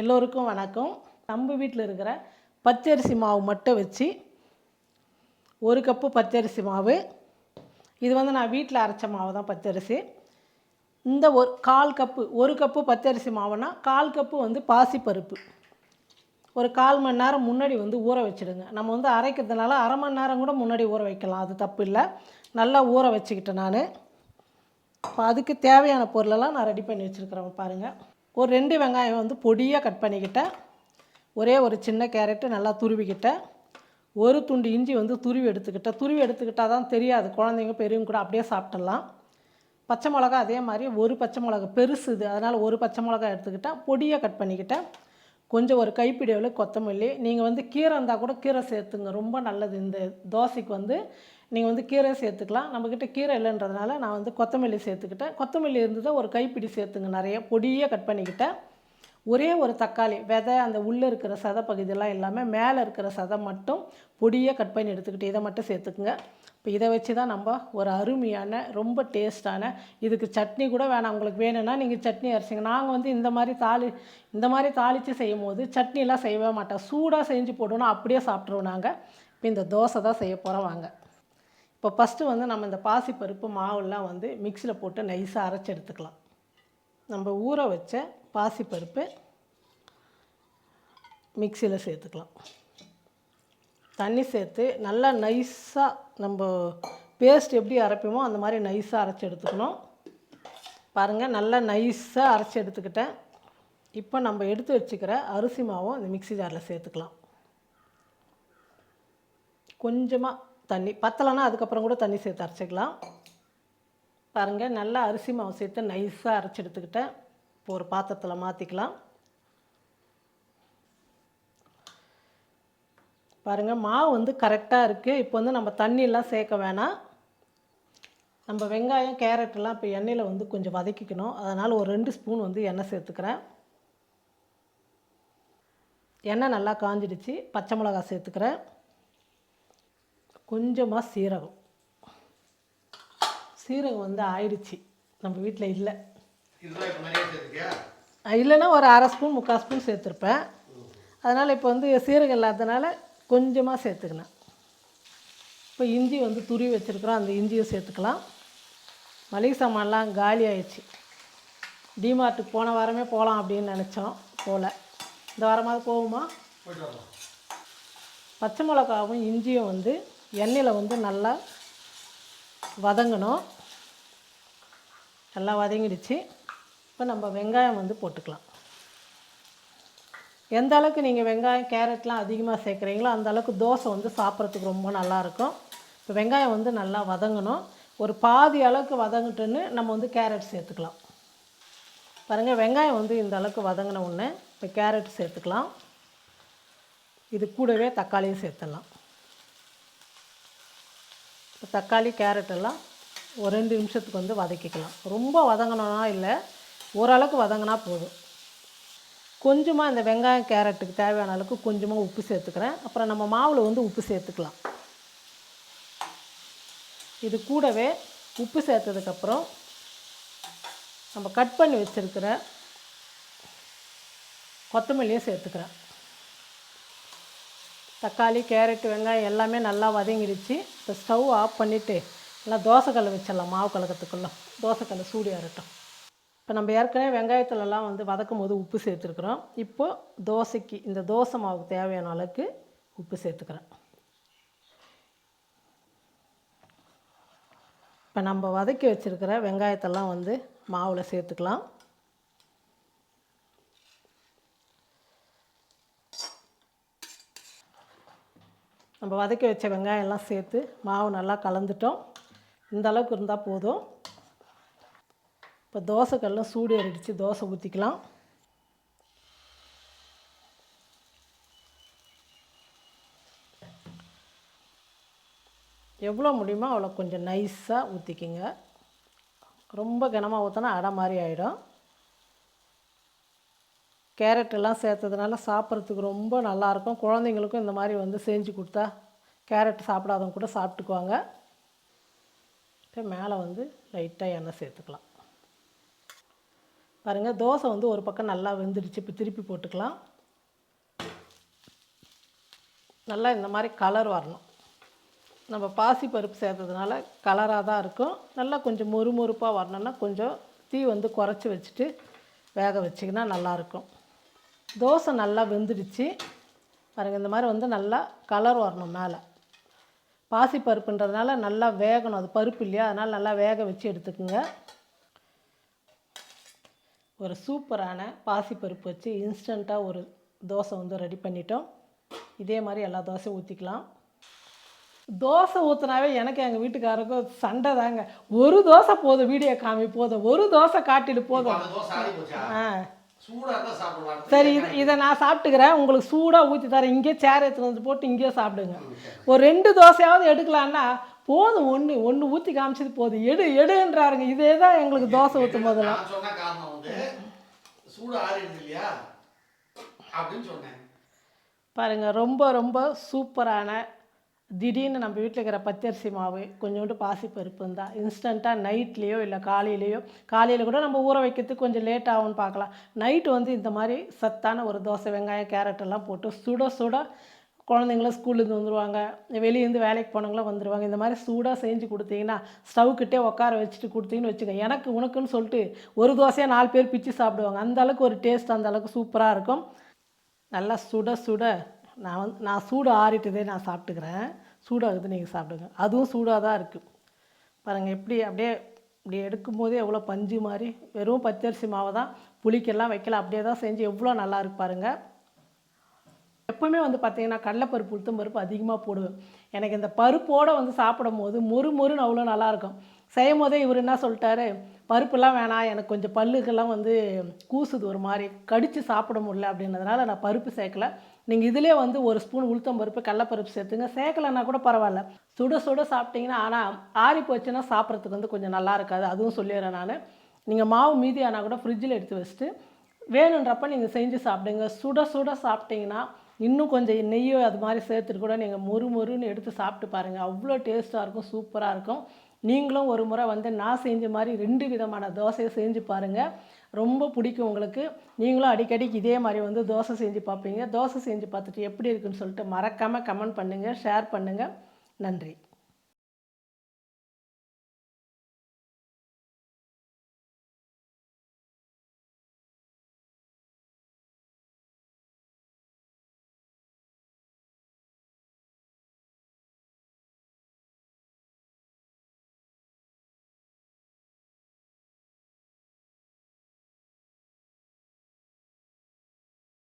எல்லோருக்கும் வணக்கம். நம்ம வீட்டில் இருக்கிற பச்சரிசி மாவு மட்டும் வச்சு ஒரு கப்பு பச்சரிசி மாவு. இது வந்து நான் வீட்டில் அரைச்ச மாவு தான் பச்சரிசி. இந்த ஒரு கால் கப்பு ஒரு கப்பு பச்சரிசி மாவுனா கால் கப்பு வந்து பாசிப்பருப்பு. ஒரு கால் மணி நேரம் முன்னாடி வந்து ஊற வச்சிடுங்க. நம்ம வந்து அரைக்கிறதுனால அரை மணி நேரம் கூட முன்னாடி ஊற வைக்கலாம். அது தப்பு இல்லை. நல்லா ஊற வச்சுக்கிட்டேன் நான். இப்போ அதுக்கு தேவையான பொருளெல்லாம் நான் ரெடி பண்ணி வச்சுருக்கிறேன் பாருங்கள் ஒரு ரெண்டு வெங்காயம் வந்து பொடியாக கட் பண்ணிக்கிட்டேன். ஒரே ஒரு சின்ன கேரட்டு நல்லா துருவிக்கிட்டேன். ஒரு துண்டு இஞ்சி வந்து துருவி எடுத்துக்கிட்டேன். துருவி எடுத்துக்கிட்டால் தான் தெரியாது. குழந்தைங்க பெரியவங்க கூட அப்படியே சாப்பிட்றலாம் பச்சை மிளகா அதே மாதிரி ஒரு பச்சை மிளகா பெருசு இது. அதனால் ஒரு பச்சை மிளகா எடுத்துக்கிட்டேன். பொடியாக கட் பண்ணிக்கிட்டேன். கொஞ்சம் ஒரு கைப்பிடி அளவு கொத்தமல்லி. நீங்கள் வந்து கீரை இருந்தால் கூட கீரை சேர்த்துங்க. ரொம்ப நல்லது. இந்த தோசைக்கு வந்து நீங்கள் வந்து கீரை சேர்த்துக்கலாம். நம்மக்கிட்ட கீரை இல்லைன்றதுனால நான் வந்து கொத்தமல்லி சேர்த்துக்கிட்டேன். கொத்தமல்லி இருந்ததை ஒரு கைப்பிடி சேர்த்துங்க. நிறைய பொடியாக கட் பண்ணிக்கிட்டேன். ஒரே ஒரு தக்காளி விதை அந்த உள்ளே இருக்கிற சதை பகுதியெல்லாம் இல்லாமல் மேலே இருக்கிற சதை மட்டும் பொடியாக கட் பண்ணி எடுத்துக்கிட்டு இதை மட்டும் சேர்த்துக்குங்க. இப்போ இதை வச்சு தான் நம்ம ஒரு அருமையான ரொம்ப டேஸ்ட்டான இதுக்கு சட்னி கூட வேணாம். உங்களுக்கு வேணும்னா நீங்கள் சட்னி அரைச்சிங்க. நாங்கள் வந்து இந்த மாதிரி தாளி இந்த மாதிரி தாளித்து செய்யும் போது சட்னிலாம் செய்யவே மாட்டோம். சூடாக செஞ்சு போடணும். அப்படியே சாப்பிட்ருவோம் நாங்கள் இப்போ இந்த தோசை தான் செய்ய போகிறோம் வாங்க. இப்போ ஃபஸ்ட்டு வந்து நம்ம இந்த பாசிப்பருப்பு மாவுலாம் வந்து மிக்சியில் போட்டு நைஸாக அரைச்சி எடுத்துக்கலாம். நம்ம ஊற வச்ச பாசிப்பருப்பு மிக்சியில் சேர்த்துக்கலாம். தண்ணி சேர்த்து நல்லா நைஸாக நம்ம பேஸ்ட் எப்படி அரைப்போமோ அந்த மாதிரி நைஸாக அரைச்சி எடுத்துக்கணும். பாருங்கள் நல்லா நைஸாக அரைச்சி எடுத்துக்கிட்டேன். இப்போ நம்ம எடுத்து வச்சுக்கிற அரிசி மாவும் இந்த மிக்ஸி ஜாரில் சேர்த்துக்கலாம். கொஞ்சமாக தண்ணி பத்தலைன்னா அதுக்கப்புறம் கூட தண்ணி சேர்த்து அரைச்சிக்கலாம். பாருங்கள் நல்லா அரிசி மாவு சேர்த்து நைஸாக அரைச்சி எடுத்துக்கிட்டேன். இப்போ ஒரு பாத்திரத்தில் மாற்றிக்கலாம் பாருங்கள் மாவு வந்து கரெக்டாக இருக்குது இப்போ வந்து நம்ம தண்ணியெல்லாம் சேர்க்க வேணாம். நம்ம வெங்காயம் கேரட்டெல்லாம் இப்போ எண்ணெயில் வந்து கொஞ்சம் வதக்கிக்கணும். அதனால் ஒரு ரெண்டு ஸ்பூன் வந்து எண்ணெய் சேர்த்துக்கிறேன். எண்ணெய் நல்லா காஞ்சிடுச்சு. பச்சை மிளகா சேர்த்துக்கிறேன். கொஞ்சமாக சீரகம். சீரகம் வந்து ஆயிடுச்சு. நம்ம வீட்டில் இல்லை. இல்லைன்னா ஒரு அரை ஸ்பூன் முக்கால் ஸ்பூன் சேர்த்துருப்பேன். அதனால் இப்போ வந்து சீரகம் இல்லாததுனால கொஞ்சமாக சேர்த்துக்கினேன். இப்போ இஞ்சி வந்து துருவி வச்சுருக்குறோம். அந்த இஞ்சியை சேர்த்துக்கலாம். மளிகை சாமான்லாம் காலி ஆயிடுச்சு. டிமார்ட்டுக்கு போன வாரமே போகலாம் அப்படின்னு நினச்சோம். போகல இந்த வாரமாவது போகுமா? பச்சை மிளகாவும் இஞ்சியும் வந்து எண்ணெயில் வந்து நல்லா வதங்கணும். நல்லா வதங்கிடுச்சு. இப்போ நம்ம வெங்காயம் வந்து போட்டுக்கலாம். எந்த அளவுக்கு நீங்கள் வெங்காயம் கேரட்லாம் அதிகமாக சேர்க்குறீங்களோ அந்த அளவுக்கு தோசை வந்து சாப்பிட்றதுக்கு ரொம்ப நல்லாயிருக்கும் இப்போ வெங்காயம் வந்து நல்லா வதங்கணும். ஒரு பாதி அளவுக்கு வதங்கிட்டுன்னு நம்ம வந்து கேரட் சேர்த்துக்கலாம். பாருங்கள் வெங்காயம் வந்து இந்த அளவுக்கு வதங்கின உடனே இப்போ கேரட் சேர்த்துக்கலாம். இது கூடவே தக்காளியும் சேர்த்துடலாம். தக்காளி கேரட்டெல்லாம் ஒரு ரெண்டு நிமிஷத்துக்கு வந்து வதக்கிக்கலாம். ரொம்ப வதங்கணும்னா இல்லை ஓரளவுக்கு வதங்கினா போதும். கொஞ்சமாக இந்த வெங்காயம் கேரட்டுக்கு தேவையான அளவுக்கு கொஞ்சமாக உப்பு சேர்த்துக்கிறேன். அப்புறம் நம்ம மாவில் வந்து உப்பு சேர்த்துக்கலாம். இது கூடவே உப்பு சேர்த்ததுக்கப்புறம் நம்ம கட் பண்ணி வச்சுருக்கிற கொத்தமல்லியும் சேர்த்துக்கிறேன். தக்காளி கேரட் வெங்காயம் எல்லாமே நல்லா வதங்கிடுச்சு இப்போ ஸ்டவ் ஆஃப் பண்ணிவிட்டு நல்லா தோசைக்கல் வச்சிடலாம் மாவு கலக்கத்துக்குள்ளே தோசைக்கல் சூடு ஏறட்டும் இப்போ நம்ம ஏற்கனவே வெங்காயத்துலலாம் வந்து வதக்கும் போது உப்பு சேர்த்துருக்குறோம். இப்போது தோசைக்கு இந்த தோசை மாவுக்கு தேவையான அளவுக்கு உப்பு சேர்த்துக்கிறேன். இப்போ நம்ம வதக்கி வச்சுருக்கிற வெங்காயத்தெல்லாம் வந்து மாவில் சேர்த்துக்கலாம். நம்ம வதக்கி வச்ச வெங்காயம் எல்லாம் சேர்த்து மாவு நல்லா கலந்துட்டோம். இந்த அளவுக்கு இருந்தால் போதும். இப்போ தோசைக்கல்லும் சூடு ஏறிடுச்சு. தோசை ஊற்றிக்கலாம் எவ்வளோ முடியுமோ அவ்வளோ கொஞ்சம் நைஸாக ஊற்றிக்கிங்க ரொம்ப கனமாக ஊற்றினா அடை மாதிரி ஆகிடும் கேரட் எல்லாம் சேர்த்ததுனால சாப்பிட்றதுக்கு ரொம்ப நல்லாயிருக்கும். குழந்தைங்களுக்கும் இந்த மாதிரி வந்து செஞ்சு கொடுத்தா கேரட் சாப்பிடாதவங்க கூட சாப்பிட்டுக்குவாங்க. இப்போ மேலே வந்து லைட்டாக எண்ணெய் சேர்த்துக்கலாம். பாருங்கள் தோசை வந்து ஒரு பக்கம் நல்லா வெந்துடுச்சு. இப்போ திருப்பி போட்டுக்கலாம். நல்லா இந்த மாதிரி கலர் வரணும். நம்ம பாசி பருப்பு சேர்த்ததுனால கலராக தான் இருக்கும். நல்லா கொஞ்சம் மொறுமொறுப்பாக வரணும்னா கொஞ்சம் தீ வந்து குறைச்சி வச்சுட்டு வேக வச்சிங்கன்னா நல்லாயிருக்கும். தோசை நல்லா வெந்துடுச்சு. பாருங்கள் இந்த மாதிரி வந்து நல்லா கலர் வரணும் மேலே. பாசி பருப்புன்றதுனால நல்லா வேகணும். அது பருப்பு இல்லையா? அதனால் நல்லா வேக வச்சு எடுத்துக்கோங்க. ஒரு சூப்பரான பாசிப்பருப்பு வச்சு இன்ஸ்டண்ட்டாக ஒரு தோசை வந்து ரெடி பண்ணிட்டோம். இதே மாதிரி எல்லா தோசையும் ஊற்றிக்கலாம் தோசை ஊற்றினாவே எனக்கு எங்கள் வீட்டுக்காரருக்கும் சண்டை தாங்க. ஒரு தோசை போதும் வீடியோ காமி போதும். ஒரு தோசை காட்டிட்டு போதும். ஆ. சரி இது இதை நான் சாப்பிட்டுக்கிறேன். உங்களுக்கு சூடாக ஊற்றி தரேன். இங்கேயே சேர் எடுத்துன்னு வந்து போட்டு இங்கேயே சாப்பிடுங்க. ஒரு ரெண்டு தோசையாவது எடுக்கலான்னா போதும். ஒன்று ஒன்று ஊற்றி காமிச்சது போதும். எடு எடுன்றாருங்க. இதே தான் எங்களுக்கு தோசை ஊற்றும் போதெல்லாம். பாருங்க ரொம்ப ரொம்ப சூப்பரான திடீர்னு நம்ம வீட்டில் இருக்கிற பச்சரிசி மாவு கொஞ்சோண்டு பாசிப்பருப்பு இருந்தால் இன்ஸ்டண்ட்டாக நைட்லேயோ இல்லை காலையிலையோ காலையில் கூட நம்ம ஊற வைக்கிறதுக்கு கொஞ்சம் லேட் ஆகும்னு பார்க்கலாம். நைட்டு வந்து இந்த மாதிரி சத்தான ஒரு தோசை வெங்காயம் கேரட்டெல்லாம் போட்டு சுட சுட குழந்தைங்களும் ஸ்கூல்லேருந்து வந்துடுவாங்க வெளியேருந்து வேலைக்கு போனவங்களும் வந்துடுவாங்க இந்த மாதிரி சூடாக செஞ்சு கொடுத்தீங்கன்னா ஸ்டவ்கிட்டே உட்கார வச்சுட்டு கொடுத்தீங்கன்னு வச்சுங்க எனக்கு உனக்குன்னு சொல்லிட்டு ஒரு தோசையாக நாலு பேர் பிச்சு சாப்பிடுவாங்க. அந்த அளவுக்கு ஒரு டேஸ்ட் அந்தளவுக்கு சூப்பராக இருக்கும். நல்லா சுட சுட நான் வந்து நான் சூடு ஆறிட்டதே நான் சாப்பிட்டுக்கிறேன். சூடாகுது நீங்கள் சாப்பிடுங்க. அதுவும் சூடாக தான் இருக்குது பாருங்கள் எப்படி அப்படியே இப்படி எடுக்கும்போதே எவ்வளோ பஞ்சு மாதிரி வெறும் பச்சரிசி மாவை தான் புளிக்கெல்லாம் வைக்கல. அப்படியே தான் செஞ்சு எவ்வளோ நல்லா இருக்கு பாருங்கள் எப்பவுமே வந்து பார்த்தீங்கன்னா கடலைப்பருப்பு உளுத்தம் பருப்பு அதிகமாக போடுவேன். எனக்கு இந்த பருப்போடு வந்து சாப்பிடும் போது மொறு மொறுன்னு அவ்வளோ நல்லாயிருக்கும் செய்யும் போதே இவர் என்ன சொல்லிட்டாரு? பருப்புலாம் வேணாம் எனக்கு கொஞ்சம் பல்லுக்கெல்லாம் வந்து கூசுது ஒரு மாதிரி கடித்து சாப்பிட முடியல அப்படின்றதுனால நான் பருப்பு சேர்க்கல. நீங்கள் இதிலே வந்து ஒரு ஸ்பூன் உளுத்தம் பருப்பு கடலப்பருப்பு சேர்த்துங்க. சேர்க்கலைன்னா கூட பரவாயில்ல. சுட சுட சாப்பிட்டீங்கன்னா ஆனால் ஆறி போச்சுன்னா சாப்பிட்றதுக்கு வந்து கொஞ்சம் நல்லா இருக்காது. அதுவும் சொல்லிடுறேன் நான். நீங்கள் மாவு மீதி ஆனால் கூட ஃப்ரிட்ஜில் எடுத்து வச்சுட்டு வேணுன்றப்ப நீங்கள் செஞ்சு சாப்பிடுங்க. சுட சுட சாப்பிட்டீங்கன்னா இன்னும் கொஞ்சம் நெய்யோ அது மாதிரி சேர்த்துட்டு கூட நீங்கள் மொறு மொறுன்னு எடுத்து சாப்பிட்டு பாருங்கள் அவ்வளோ டேஸ்ட்டாக இருக்கும் சூப்பராக இருக்கும். நீங்களும் ஒரு முறை வந்து நான் செஞ்ச மாதிரி ரெண்டு விதமான தோசையை செஞ்சு பாருங்கள் ரொம்ப பிடிக்கும் உங்களுக்கு. நீங்களும் அடிக்கடிக்கு இதே மாதிரி வந்து தோசை செஞ்சு பார்ப்பீங்க. தோசை செஞ்சு பார்த்துட்டு எப்படி இருக்குன்னு சொல்லிட்டு மறக்காமல் கமெண்ட் பண்ணுங்கள் ஷேர் பண்ணுங்கள் நன்றி.